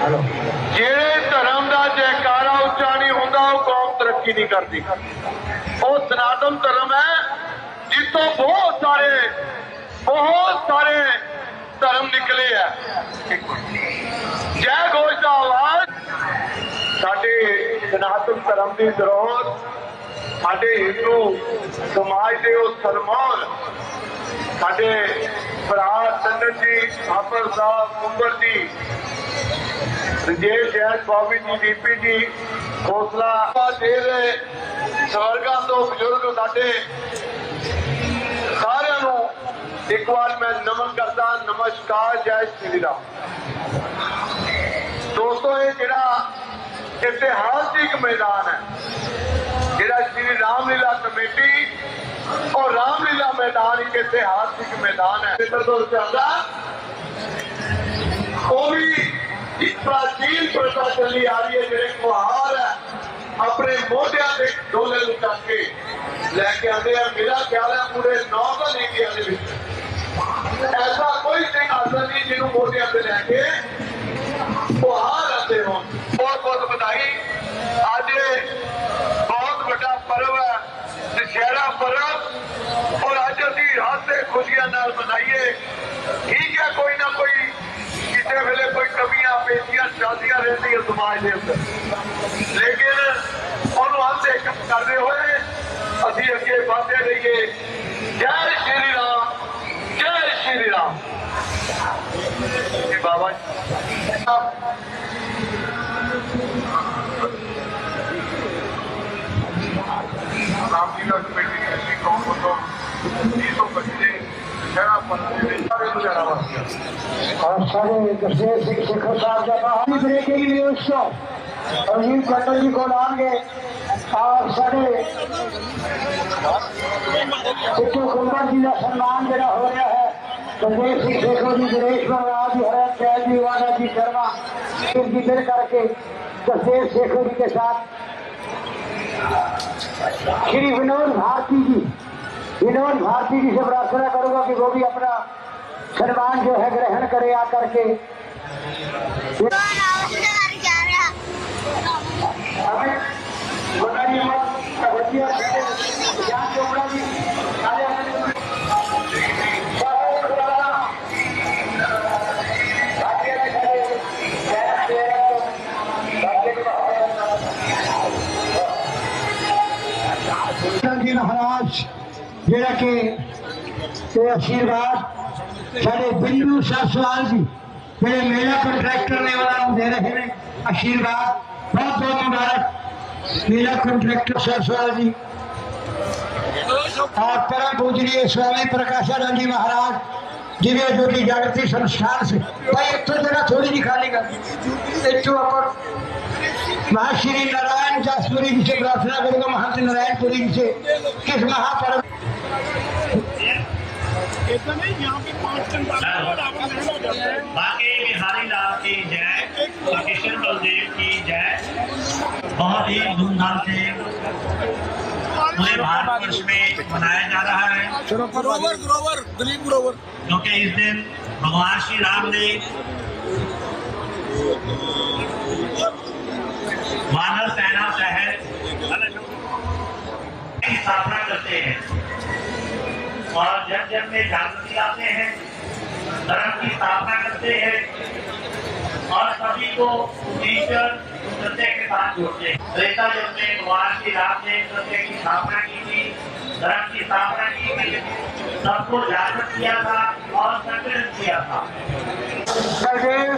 ਜਿਹੜੇ ਧਰਮ ਦਾ ਜੈਕਾਰਾ ਉੱਚਾ ਨਹੀਂ ਹੁੰਦਾ, ਉਹ ਕੌਮ ਤਰੱਕੀ ਨਹੀਂ ਕਰਦੀ। ਉਹ ਸਨਾਤਨ ਧਰਮ ਹੈ, ਜਿੱਥੋਂ ਬਹੁਤ ਸਾਰੇ ਬਹੁਤ ਸਾਰੇ ਧਰਮ ਨਿਕਲੇ ਆ। ਜੈ ਘੋਸ਼ ਦਾ ਆਵਾਜ਼। ਸਾਡੇ ਸਨਾਤਨ ਧਰਮ ਦੀ ਜ਼ਰੂਰਤ ਸਾਡੇ ਹਿੰਦੂ ਸਮਾਜ ਦੇ ਉਹ ਸਨਮਾਨ, ਸਾਡੇ ਭਰਾ ਚੰਦਨ ਜੀ ਆਪਰ ਸਾਹਿਬ, ਕੁੰਬਰ ਜੀ ਰਜੇਸ਼ ਜੈਨ ਬਾਬੀ ਜੀ ਡੀਪੀ ਜੀ ਖੋਸਲਾ ਦੇ ਦੇ ਸਵਰਗਾਂ ਤੋਂ ਬਜ਼ੁਰਗ ਸਾਡੇ ਸਾਰਿਆਂ ਨੂੰ ਇੱਕ ਵਾਰ ਮੈਂ ਨਮਨ ਕਰਦਾ ਨਮਸਕਾਰ ਜੈ ਸ਼੍ਰੀ ਰਾਮ ਦੋਸਤੋ ਇਹ ਜਿਹੜਾ ਇਤਿਹਾਸਿਕ ਮੈਦਾਨ ਹੈ ਜਿਹੜਾ ਸ਼੍ਰੀ ਰਾਮ ਲੀਲਾ ਕਮੇਟੀ ਔਰ ਰਾਮ ਲੀਲਾ ਮੈਦਾਨ ਇੱਕ ਇਤਿਹਾਸਿਕ ਮੈਦਾਨ ਹੈ ਇੱਧਰ ਤੋਂ ਚੱਲਦਾ ਪ੍ਰਾਚੀਨ ਪ੍ਰਥਾ ਚੱਲੀ ਆ ਰਹੀ ਹੈ, ਜਿਹੜੇ ਕੁਹਾਰ ਹੈ, ਆਪਣੇ ਮੋਢਿਆਂ ਤੇ ਡੋਲੇ ਨੂੰ ਚੱਕ ਕੇ ਲੈ ਕੇ ਆਉਂਦੇ ਆ। ਮੇਰਾ ਖਿਆਲ ਹੈ ਪੂਰੇ ਨਾਰਥਨ ਇੰਡੀਆ ਦੇ ਵਿੱਚ। ਐਸਾ ਕੋਈ ਸਿੰਘ ਹਾਜ਼ਰ ਨਹੀਂ ਜਿਹਨੂੰ ਮੋਢਿਆਂ ਤੇ ਲੈ ਕੇ ਕੁਹਾਰ ਆਉਂਦੇ ਹੋਣ। ਬਹੁਤ ਬਹੁਤ ਵਧਾਈ। ਅੱਜ ਬਹੁਤ ਵੱਡਾ ਪਰਵ ਹੈ, ਦੁਸ਼ਹਿਰਾ ਪਰਵ। ਔਰ ਅੱਜ ਅਸੀਂ ਹਾਸੇ ਖੁਸ਼ੀਆਂ ਨਾਲ ਮਨਾਈਏ। ਠੀਕ ਹੈ, ਕੋਈ ਨਾ ਕੋਈ ਕਿਸੇ ਵੇਲੇ ਕੋਈ ਚੱਲਦੀਆਂ ਰਹਿੰਦੀਆਂ ਸਮਾਜ ਦੇ ਅੰਦਰ। ਲੇਕਿਨ ਉਹਨੂੰ ਹੱਥੇ ਕਰਦੇ ਹੋਏ ਅਸੀਂ ਅੱਗੇ ਵਧਦੇ ਰਹੀਏ। ਜੈ ਸ਼੍ਰੀ ਰਾਮ, ਜੈ ਸ਼੍ਰੀ ਰਾਮ। ਜੀ ਬਾਬਾ ਜੀ। ਰਾਮ ਜੀ ਦਾ ਸ਼ਹਿਰਾ ਪੰਨ ਦੇ ਵਿੱਚ ਸਾਰੇ ਲੁਧਿਆਣਾ ਵਾਸੀਆਂ और सारे जगदेव सिंह शेखर साहब जब हम breaking news show Ajit Jangal ji को लाएंगे और सारे सिद्धू कुंवर जी का सम्मान जरा हो रहा है जगदेव सिंह शेखर जी दिनेश महाराज जी हरन जैन जी वाला जी शर्मा इनकी मिल करके जगदेव शेखर जी के साथ श्री विनोद भारती जी विनोद भारती जी से प्रार्थना करूंगा कि वो भी अपना सम्मान जो है ग्रहण करे आकर के हमें ਜਿਹੜਾ ਕਿ ਇਹ ਆਸ਼ੀਰਵਾਦ ਸਾਡੇ ਬਿੰਦੂ ਸਸਵਾਲ ਜੀ ਜਿਹੜੇ ਮੇਰਾ ਕੰਟਰੈਕਟਰ ਨੇ ਉਹਨਾਂ ਨੂੰ ਦੇ ਰਹੇ ਨੇ ਆਸ਼ੀਰਵਾਦ ਬਹੁਤ ਬਹੁਤ ਮੁਬਾਰਕ ਮੇਰਾ ਕੰਟਰੈਕਟਰ ਸਸਵਾਲ ਜੀ और परम पूजनीय स्वामी प्रकाशानंद जी महाराज दिव्य ज्योति जागृति संस्थान से भाई एक तो जगह थोड़ी जी खाली कर एक तो अपन महाश्री नारायण जासपुरी जी से प्रार्थना करूंगा महंत नारायणपुरी जी से किस महापर्व नहीं यहाँ पे पाँच हो। जाता है। बाकी बिहारी लाल की जय और किशन बलदेव की जय। बहुत ही धूमधाम से पूरे भारतवर्ष में मनाया जा रहा है। ग्रोवर ग्रोवर दिलीप ग्रोवर। क्योंकि इस दिन भगवान श्री राम ने मानव सेना शहर की स्थापना करते हैं। और जब जब में जागृति लाते हैं धर्म की स्थापना करते हैं और सभी को ईश्वर सत्य के साथ जोड़ते हैं त्रेता युग में भगवान श्री राम ने सत्य की स्थापना की थी धर्म की स्थापना की थी सबको जागृत किया था और संगठित किया था बलदेव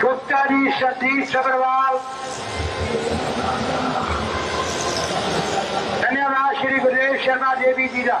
गुप्ता जी सतीश सब्रवाल धन्यवाद श्री गुरुदेव शर्मा देवी जी का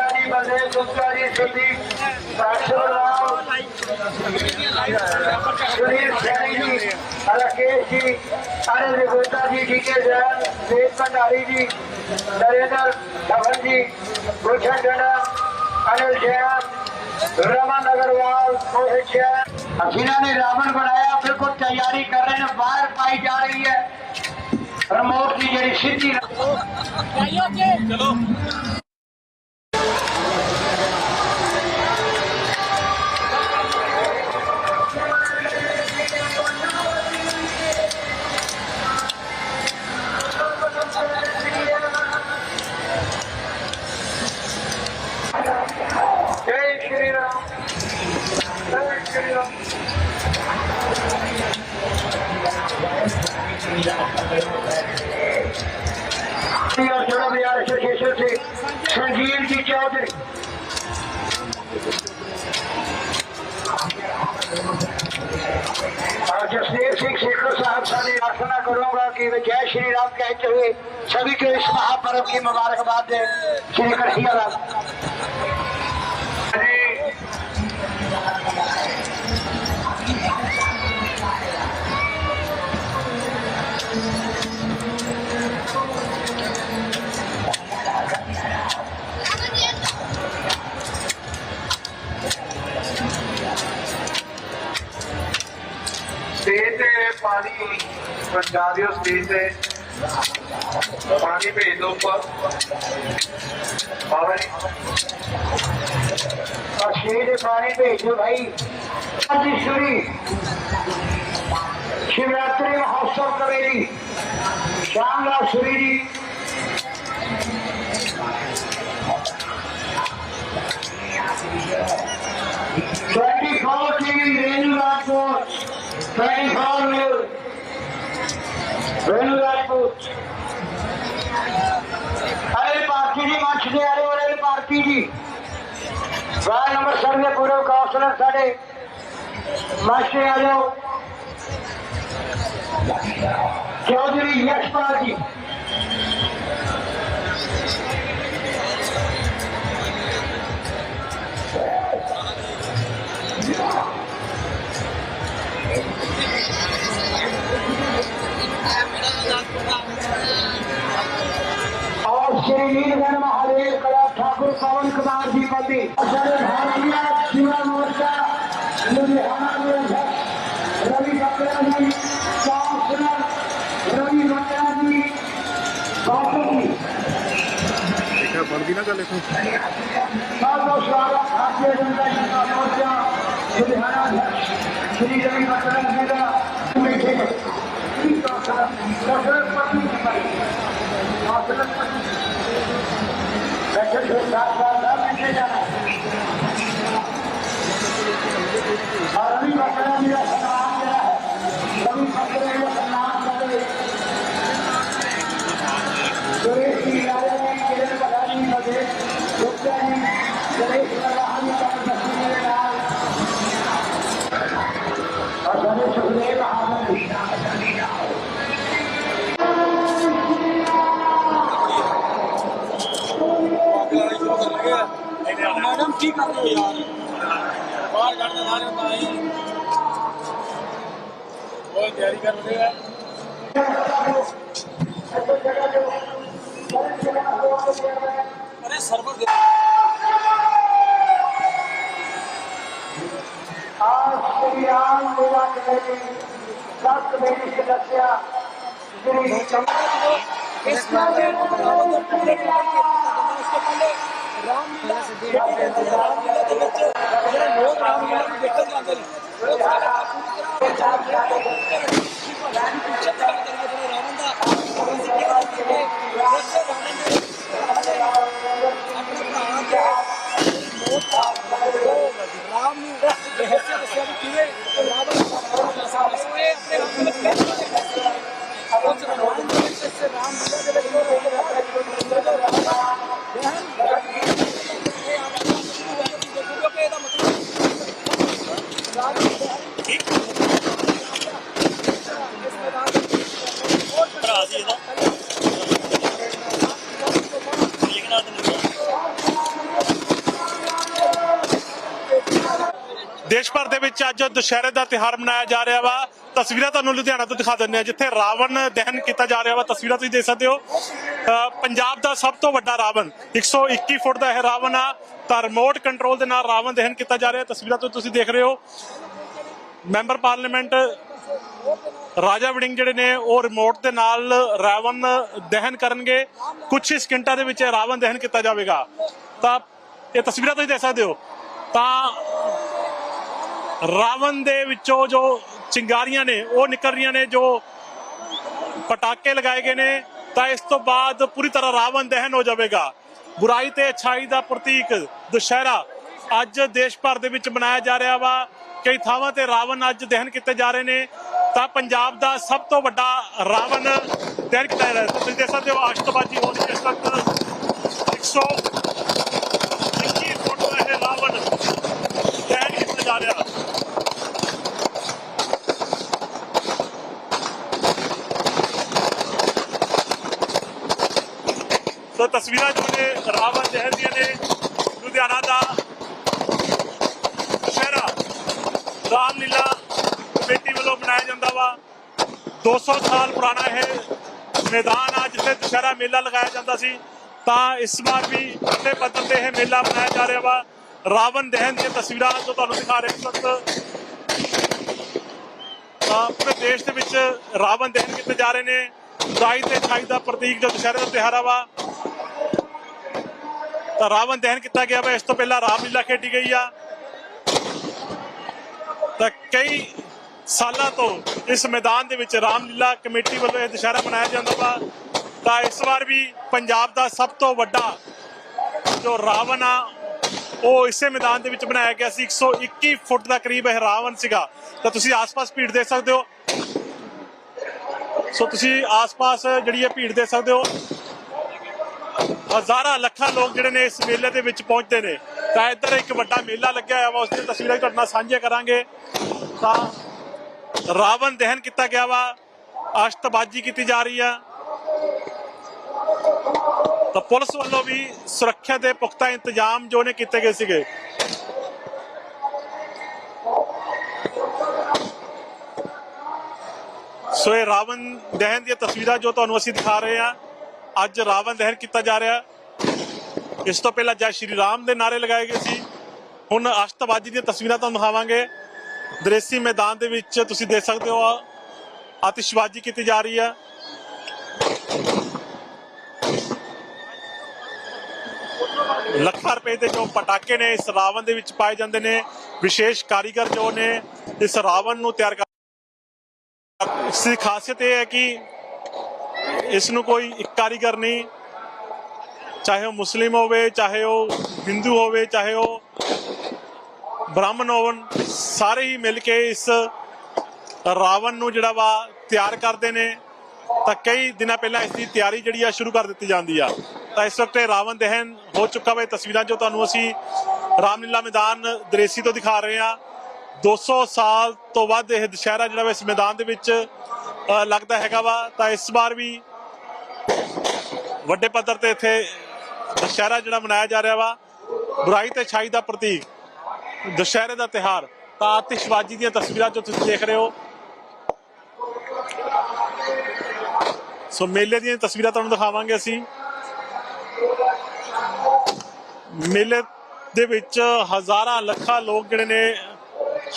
ਸਾਡੇ ਗੁਰਦਾ ਜੀ ਸੁਦੀਪ ਸਾਖਰਵਾਲ ਸੁਨੀਲ ਸੈਣੀ ਜੀ ਰਾਕੇਸ਼ ਜੀ ਸਾਰੇ ਦੇਵਤਾ ਜੀ ਠੀਕੇ ਜੈਨ ਦੇਵ ਭੰਡਾਰੀ ਜੀ ਨਰੇਂਦਰ ਧਵਨ ਜੀ ਗੁਰਸ਼ਨ ਜਣਾ ਅਨਿਲ ਜੈਨ ਰਮਨ ਅਗਰਵਾਲ ਮੋਹਿਤ ਜੈਨ ਜਿਨ੍ਹਾਂ ਨੇ ਰਾਵਣ ਬਣਾਇਆ ਬਿਲਕੁਲ ਤਿਆਰੀ ਕਰ ਰਹੇ ਨੇ ਬਾਹਰ ਪਾਈ ਜਾ ਰਹੀ ਹੈ। ਰਿਮੋਟ ਦੀ ਜਿਹੜੀ ਸਿੱਧੀ ਚਲੋ। कि वे जय श्री राम कहते हुए सभी को इस महापर्व की मुबारकबाद दे श्री कन्हैया लाल ਪਾਣੀ ਪਹੁੰਚਾ ਦਿਓ ਸਟੇਜ ਤੇ। ਪਾਣੀ ਭੇਜ ਦਿਓ ਉੱਪਰ। ਬਾਬਾ ਜੀ। ਸਟੇਜ ਤੇ ਪਾਣੀ ਭੇਜ ਦਿਓ ਭਾਈ। ਅੱਜ ਸ਼ੁਰੀ ਸ਼ਿਵਰਾਤਰੀ ਮਹੋਤਸਵ ਕਵੇਰੀ ਸ਼ਾਨਦਾਰ ਸ਼ੁਰੀ ਜੀ। पूर्व काउंसलर साढ़े मास्टर आ जाओ चौधरी यशपाल जी और श्री नीलगढ़ महादेव कला ठाकुर पवन कुमार जी पति सर भारतीय शिवा मोर्चा लुधियाना के अध्यक्ष रवि बकरा जी काउंसलर रवि बकरा जी बापू जी बहुत बहुत स्वागत भारतीय जनता युवा मोर्चा लुधियाना अध्यक्ष श्री रवि बकरा जी का और अभी बाहर काटने जा रहे हैं वो तैयारी कर रहे हैं? अरे सर्वर दे आज श्रीराम सेवा कमेटी ट्रस्ट कमेटी सदस्य श्री इसमें रामलीला ਦੇਖਣ ਜਾਂਦੇ ਨੇ ਉਹ ਸਾਰੇ ਆਪਣੀ ਤਰ੍ਹਾਂ ਪਿੱਛੇ ਤੱਕ ਕਰਦੇ ਜਿਹੜੇ ਰਾਵਣ ਦਾ ਸਿੱਖਿਆ ਸੀ ਕਿ ਉਸੇ ਰਾਵਣ ਦੇ ਆਪਣੇ ਭਰਾ ਦੇ ਮੌਤ ਦਾ ਉਹ ਰਾਮ ਨੂੰ ਰਹੱਸ ਦੱਸਿਆ ਵੀ ਕਿਵੇਂ ਰਾਵਣ ਦਾ ਸਾਹਮਣੇ ਇਹ ਆਪਣੇ ਰਾਮ ਦੇ ਵਿੱਚ ਕਹਿੰਦੇ ਨੇ ਉਸ ਰਾਮ ਦੇ ਵਿੱਚ ਇਸ ਰਾਮਲੀਲਾ ਦੇ ਵਿੱਚ ਉਹ ਲੋਕ ਆਪਣੇ ਰਾਮ ਦੇ ਵਿੱਚ ਅੱਜ ਦੁਸ਼ਹਿਰੇ ਦਾ ਤਿਹਾਰ ਮਨਾਇਆ ਜਾ ਰਿਹਾ ਵਾ, ਤਸਵੀਰਾਂ ਤੁਹਾਨੂੰ ਲੁਧਿਆਣਾ ਤੋਂ ਦਿਖਾ ਦਿੰਦੇ ਆ ਜਿੱਥੇ ਰਾਵਣ ਦਹਨ ਕੀਤਾ ਜਾ ਰਿਹਾ ਵਾ। ਤਸਵੀਰਾਂ ਤੁਸੀਂ ਦੇਖ ਸਕਦੇ ਹੋ। ਪੰਜਾਬ ਦਾ ਸਭ ਤੋਂ ਵੱਡਾ ਰਾਵਣ 121 ਫੁੱਟ ਦਾ ਇਹ ਰਾਵਣ ਆ। ਤਾਂ ਰਿਮੋਟ ਕੰਟਰੋਲ ਦੇ ਨਾਲ ਰਾਵਣ ਦਹਨ ਕੀਤਾ ਜਾ ਰਿਹਾ। ਤਸਵੀਰਾਂ ਤੋਂ ਤੁਸੀਂ ਦੇਖ ਰਹੇ ਹੋ। ਮੈਂਬਰ ਪਾਰਲੀਮੈਂਟ, ਰਾਜਾ ਵੜਿੰਗ ਜਿਹੜੇ ਨੇ, ਉਹ ਰਿਮੋਟ ਦੇ ਨਾਲ ਰਾਵਣ ਦਹਨ ਕਰਨਗੇ। ਕੁਝ ਹੀ ਸਕਿੰਟਾਂ ਦੇ ਵਿੱਚ ਇਹ ਰਾਵਣ ਦਹਨ ਕੀਤਾ ਜਾਵੇਗਾ। ਤਾਂ ਇਹ ਤਸਵੀਰਾਂ ਤੁਸੀਂ ਦੇਖ ਸਕਦੇ ਹੋ। ਤਾਂ ਰਾਵਣ ਦੇ ਵਿੱਚੋਂ ਜੋ ਚਿੰਗਾਰੀਆਂ ਨੇ, ਉਹ ਨਿਕਲ ਰਹੀਆਂ ਨੇ, ਜੋ ਪਟਾਕੇ ਲਗਾਏ ਗਏ ਨੇ, ਤਾਂ ਇਸ ਤੋਂ ਬਾਅਦ ਪੂਰੀ ਤਰ੍ਹਾਂ ਰਾਵਣ ਦਹਨ ਹੋ ਜਾਵੇਗਾ। ਬੁਰਾਈ ਤੇ ਅਛਾਈ ਦਾ ਪ੍ਰਤੀਕ ਦੁਸ਼ਹਿਰਾ ਅੱਜ ਦੇਸ਼ ਭਰ ਦੇ ਵਿੱਚ ਮਨਾਇਆ ਜਾ ਰਿਹਾ ਵਾ। ਕਈ ਥਾਵਾਂ ਤੇ ਰਾਵਣ ਅੱਜ ਦਹਨ ਕੀਤੇ ਜਾ ਰਹੇ ਨੇ। ਤਾਂ ਪੰਜਾਬ ਦਾ ਸਭ ਤੋਂ ਵੱਡਾ ਰਾਵਣ ਦਹਨ ਕੀਤਾ ਜਾ ਰਿਹਾ ਤੁਸੀਂ ਦੇਖ ਸਕਦੇ ਹੋ ਆਸ਼ਤਬਾਜੀ ਹੋਣ ਦੀ ਇਸ ਵਕਤ। 100 21 ਫੁੱਟ ਦਾ ਇਹ ਰਾਵਣ ਦਹਨ ਕੀਤਾ ਜਾ ਰਿਹਾ। ਤਸਵੀਰਾਂ ਜੋ ਨੇ ਰਾਵਣ ਦਹਨ ਦੀਆਂ ਨੇ, ਲੁਧਿਆਣਾ ਦਾ ਦੁਸ਼ਹਿਰਾ ਰਾਮਲੀਲਾ ਕਮੇਟੀ ਵੱਲੋਂ ਮਨਾਇਆ ਜਾਂਦਾ ਵਾ। 200 ਸਾਲ ਪੁਰਾਣਾ ਇਹ ਮੈਦਾਨ ਆ, ਜਿੱਥੇ ਦੁਸ਼ਹਿਰਾ ਮੇਲਾ ਲਗਾਇਆ ਜਾਂਦਾ ਸੀ। ਤਾਂ ਇਸ ਵਾਰ ਵੀ ਵੱਡੇ ਪੱਧਰ ਤੇ ਇਹ ਮੇਲਾ ਮਨਾਇਆ ਜਾ ਰਿਹਾ ਵਾ। ਰਾਵਣ ਦਹਨ ਦੀਆਂ ਤਸਵੀਰਾਂ ਜੋ ਤੁਹਾਨੂੰ ਦਿਖਾ ਰਹੇ ਇਸ ਵਕਤ ਪੂਰੇ ਦੇਸ਼ ਦੇ ਵਿੱਚ ਰਾਵਣ ਦਹਨ ਕੀਤੇ ਜਾ ਰਹੇ ਨੇ। ਬੁਰਾਈ ਤੇ ਛਾਈ ਦਾ ਪ੍ਰਤੀਕ ਜੋ ਦੁਸ਼ਹਿਰੇ ਦਾ ਤਿਉਹਾਰ ਵਾ ਤਾਂ ਰਾਵਣ ਦਹਨ ਕੀਤਾ ਗਿਆ ਵਾ, ਇਸ ਤੋਂ ਪਹਿਲਾਂ ਰਾਮਲੀਲਾ ਖੇਡੀ ਗਈ ਆ। ਤਾਂ ਕਈ ਸਾਲਾਂ ਤੋਂ ਇਸ ਮੈਦਾਨ ਦੇ ਵਿੱਚ ਰਾਮਲੀਲਾ ਕਮੇਟੀ ਵੱਲੋਂ ਇਹ ਦੁਸ਼ਹਿਰਾ ਮਨਾਇਆ ਜਾਂਦਾ ਵਾ। ਤਾਂ ਇਸ ਵਾਰ ਵੀ ਪੰਜਾਬ ਦਾ ਸਭ ਤੋਂ ਵੱਡਾ ਜੋ ਰਾਵਣ ਆ, ਉਹ ਇਸੇ ਮੈਦਾਨ ਦੇ ਵਿੱਚ ਬਣਾਇਆ ਗਿਆ ਸੀ। 121 ਫੁੱਟ ਦਾ ਕਰੀਬ ਇਹ ਰਾਵਣ ਸੀਗਾ। ਤਾਂ ਤੁਸੀਂ ਆਸ-ਪਾਸ ਭੀੜ ਦੇਖ ਸਕਦੇ ਹੋ। ਸੋ ਤੁਸੀਂ ਆਸ-ਪਾਸ ਜਿਹੜੀ ਇਹ ਭੀੜ ਦੇਖ ਸਕਦੇ ਹੋ। ਹਜ਼ਾਰਾਂ ਲੱਖਾਂ ਲੋਕ ਜਿਹੜੇ ਨੇ ਇਸ ਮੇਲੇ ਦੇ ਵਿੱਚ ਪਹੁੰਚਦੇ ਨੇ। ਤਾਂ ਇੱਧਰ ਇੱਕ ਵੱਡਾ ਮੇਲਾ ਲੱਗਿਆ ਹੋਇਆ ਵਾ, ਉਸ ਦੀਆਂ ਤਸਵੀਰਾਂ ਤੁਹਾਡੇ ਨਾਲ ਸਾਂਝੀਆਂ ਕਰਾਂਗੇ। ਤਾਂ ਰਾਵਣ ਦਹਨ ਕੀਤਾ ਗਿਆ ਵਾ ਅਸ਼ਤਬਾਜੀ ਕੀਤੀ ਜਾ ਰਹੀ ਆ। ਤਾਂ ਪੁਲਿਸ ਵੱਲੋਂ ਵੀ ਸੁਰੱਖਿਆ ਦੇ ਪੁਖਤਾ ਇੰਤਜ਼ਾਮ ਜੋ ਨੇ ਕੀਤੇ ਗਏ ਸੀਗੇ। ਸੋ ਇਹ ਰਾਵਣ ਦਹਨ ਦੀਆਂ ਤਸਵੀਰਾਂ ਜੋ ਤੁਹਾਨੂੰ ਅਸੀਂ ਦਿਖਾ ਰਹੇ ਹਾਂ। ਅੱਜ ਰਾਵਣ ਦਹਨ ਕੀਤਾ ਜਾ ਰਿਹਾ। ਇਸ ਤੋਂ ਪਹਿਲਾਂ ਜੈ ਸ਼੍ਰੀ ਰਾਮ ਦੇ ਨਾਰੇ ਲਗਾਏ ਗਏ ਸੀ। ਹੁਣ ਅਸ਼ਤਬਾਜੀ ਦੀਆਂ ਤਸਵੀਰਾਂ ਤੁਹਾਨੂੰ ਦਿਖਾਵਾਂਗੇ। ਦ੍ਰੇਸੀ ਮੈਦਾਨ ਦੇ ਵਿੱਚ ਤੁਸੀਂ ਦੇਖ ਸਕਦੇ ਹੋ ਆਤਿਸ਼ਬਾਜ਼ੀ ਕੀਤੀ ਜਾ ਰਹੀ ਹੈ ਲੱਖਾਂ ਰੁਪਏ ਦੇ ਜੋ ਪਟਾਕੇ ਨੇ ਇਸ ਰਾਵਣ ਦੇ ਵਿੱਚ ਪਾਏ ਜਾਂਦੇ ਨੇ। ਵਿਸ਼ੇਸ਼ ਕਾਰੀਗਰ ਜੋ ਨੇ ਇਸ ਰਾਵਣ ਨੂੰ ਤਿਆਰ ਕਰ ਇਸ ਦੀ ਖਾਸੀਅਤ ਇਹ ਹੈ ਕਿ ਇਸ ਨੂੰ ਕੋਈ ਇੱਕ ਕਾਰੀਗਰ ਨਹੀਂ, ਚਾਹੇ ਉਹ ਮੁਸਲਿਮ ਹੋਵੇ, ਚਾਹੇ ਉਹ ਹਿੰਦੂ ਹੋਵੇ, ਚਾਹੇ ਉਹ ਬ੍ਰਾਹਮਣ ਹੋਵਨ ਸਾਰੇ ਹੀ ਮਿਲ ਕੇ ਇਸ ਰਾਵਣ ਨੂੰ ਜਿਹੜਾ ਵਾ ਤਿਆਰ ਕਰਦੇ ਨੇ। ਤਾਂ ਕਈ ਦਿਨਾਂ ਪਹਿਲਾਂ ਇਸ ਦੀ ਤਿਆਰੀ ਜਿਹੜੀ ਆ ਸ਼ੁਰੂ ਕਰ ਦਿੱਤੀ ਜਾਂਦੀ ਆ। ਤਾਂ ਇਸ ਵਕਤ ਰਾਵਣ ਦਹਨ ਹੋ ਚੁੱਕਾ ਵਾ। ਤਸਵੀਰਾਂ ਜੋ ਤੁਹਾਨੂੰ ਅਸੀਂ ਰਾਮਲੀਲਾ ਮੈਦਾਨ ਦਰੇਸੀ ਤੋਂ ਦਿਖਾ ਰਹੇ ਆ। 200 ਸਾਲ ਤੋਂ ਵੱਧ ਇਹ ਦੁਸ਼ਹਿਰਾ ਜਿਹੜਾ ਵਾ ਇਸ ਮੈਦਾਨ ਦੇ ਵਿੱਚ ਲੱਗਦਾ ਹੈਗਾ ਵਾ, ਤਾਂ ਇਸ ਵਾਰ ਵੀ ਵੱਡੇ ਪੱਧਰ ਤੇ ਇੱਥੇ ਦੁਸ਼ਹਿਰਾ ਜਿਹੜਾ ਮਨਾਇਆ ਜਾ ਰਿਹਾ ਵਾ, ਬੁਰਾਈ ਤੇ ਛਾਈ ਦਾ ਪ੍ਰਤੀਕ, ਦੁਸ਼ਹਿਰੇ ਦਾ ਤਿਹਾਰ ਤਾਂ ਆਤਿਸ਼ਬਾਜ਼ੀ ਦੀਆਂ ਤਸਵੀਰਾਂ ਜੋ ਤੁਸੀਂ ਦੇਖ ਰਹੇ ਹੋ। ਸੋ ਮੇਲੇ ਦੀਆਂ ਤਸਵੀਰਾਂ ਤੁਹਾਨੂੰ ਦਿਖਾਵਾਂਗੇ ਅਸੀਂ। ਮੇਲੇ ਦੇ ਵਿੱਚ ਹਜ਼ਾਰਾਂ ਲੱਖਾਂ ਲੋਕ ਜਿਹੜੇ ਨੇ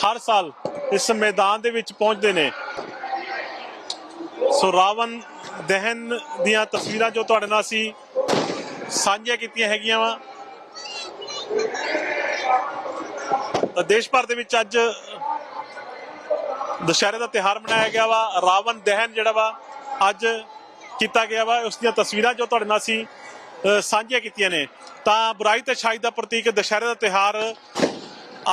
ਹਰ ਸਾਲ ਇਸ ਮੈਦਾਨ ਦੇ ਵਿੱਚ ਪਹੁੰਚਦੇ ਨੇ। ਸੋ ਰਾਵਣ ਦਹਨ ਦੀਆਂ ਤਸਵੀਰਾਂ ਜੋ ਤੁਹਾਡੇ ਨਾਲ ਅਸੀਂ ਸਾਂਝੀਆਂ ਕੀਤੀਆਂ ਹੈਗੀਆਂ ਵਾ। ਤਾਂ ਦੇਸ਼ ਭਰ ਦੇ ਵਿੱਚ ਅੱਜ ਦੁਸ਼ਹਿਰੇ ਦਾ ਤਿਹਾਰ ਮਨਾਇਆ ਗਿਆ ਵਾ। ਰਾਵਣ ਦਹਨ ਜਿਹੜਾ ਵਾ, ਅੱਜ ਕੀਤਾ ਗਿਆ ਵਾ। ਉਸ ਦੀਆਂ ਤਸਵੀਰਾਂ ਜੋ ਤੁਹਾਡੇ ਨਾਲ ਅਸੀਂ ਸਾਂਝੀਆਂ ਕੀਤੀਆਂ ਨੇ। ਤਾਂ ਬੁਰਾਈ ਤੇ ਛਾਈ ਦਾ ਪ੍ਰਤੀਕ ਦੁਸ਼ਹਿਰੇ ਦਾ ਤਿਹਾਰ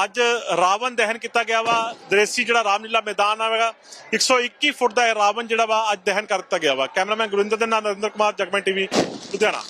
ਅੱਜ ਰਾਵਣ ਦਹਨ ਕੀਤਾ ਗਿਆ ਵਾ। ਦ੍ਰੇਸੀ ਜਿਹੜਾ ਰਾਮਲੀਲਾ ਮੈਦਾਨ ਆਵੇਗਾ 121 ਫੁੱਟ ਦਾ ਇਹ ਰਾਵਣ ਜਿਹੜਾ ਵਾ, ਅੱਜ ਦਹਨ ਕਰ ਦਿੱਤਾ ਗਿਆ ਵਾ। ਕੈਮਰਾਮੈਨ ਗੁਰਿੰਦਰ ਦੇ ਨਾਲ ਨਰਿੰਦਰ ਕੁਮਾਰ, ਜਗਮਨ ਟੀਵੀ, ਲੁਧਿਆਣਾ।